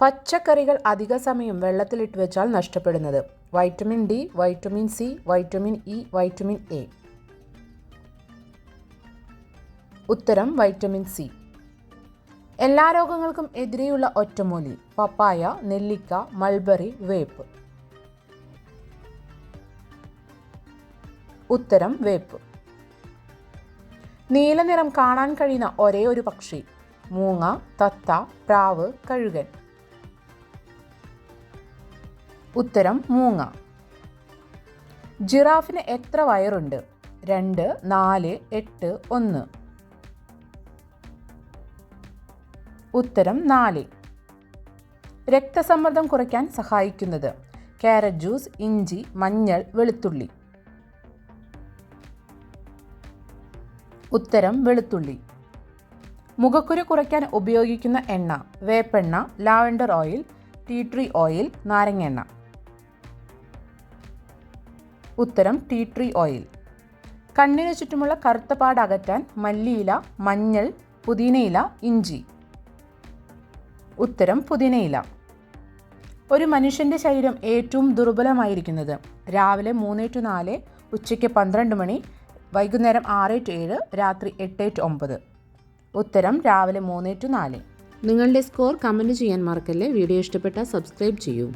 പച്ചക്കറികൾ അധിക സമയം വെള്ളത്തിലിട്ട് വെച്ചാൽ നഷ്ടപ്പെടുന്നത്. Vitamin D vitamin C vitamin E vitamin A. ഉത്തരം വൈറ്റമിൻ സി. എല്ലാ രോഗങ്ങൾക്കും എതിരെയുള്ള ഒറ്റമൂലി പപ്പായ നെല്ലിക്ക മൾബറി വേപ്പ്. ഉത്തരം വേപ്പ്. നീല നിറം കാണാൻ കഴിയുന്ന ഒരേ ഒരു പക്ഷി മൂങ്ങ തത്ത പ്രാവ് കഴുകൻ. ഉത്തരം മൂങ്ങ. ജിറാഫിന് എത്ര വയറുണ്ട്? രണ്ട് നാല് എട്ട് ഒന്ന്. ഉത്തരം നാല്. രക്തസമ്മർദ്ദം കുറയ്ക്കാൻ സഹായിക്കുന്നത് ക്യാരറ്റ് ജ്യൂസ് ഇഞ്ചി മഞ്ഞൾ വെളുത്തുള്ളി. ഉത്തരം വെളുത്തുള്ളി. മുഖക്കുരു കുറയ്ക്കാൻ ഉപയോഗിക്കുന്ന എണ്ണ വേപ്പെണ്ണ lavender oil tea tree oil നാരങ്ങെണ്ണ ഉത്തരം ടീ ട്രീ ഓയിൽ. കണ്ണിന് ചുറ്റുമുള്ള കറുത്ത പാട് അകറ്റാൻ മല്ലിയില മഞ്ഞൾ പുതിനയില ഇഞ്ചി. ഉത്തരം പുതിനയില. ഒരു മനുഷ്യന്റെ ശരീരം ഏറ്റവും ദുർബലമായിരിക്കുന്നത് രാവിലെ മൂന്ന് ടു നാല് ഉച്ചയ്ക്ക് പന്ത്രണ്ട് മണി വൈകുന്നേരം ആറ് ടു ഏഴ് രാത്രി എട്ട് ടു ഒമ്പത്. ഉത്തരം രാവിലെ മൂന്ന് ടു നാല്. നിങ്ങളുടെ സ്കോർ കമന്റ് ചെയ്യാൻ മറക്കല്ലേ? വീഡിയോ ഇഷ്ടപ്പെട്ടാൽ സബ്സ്ക്രൈബ് ചെയ്യൂ.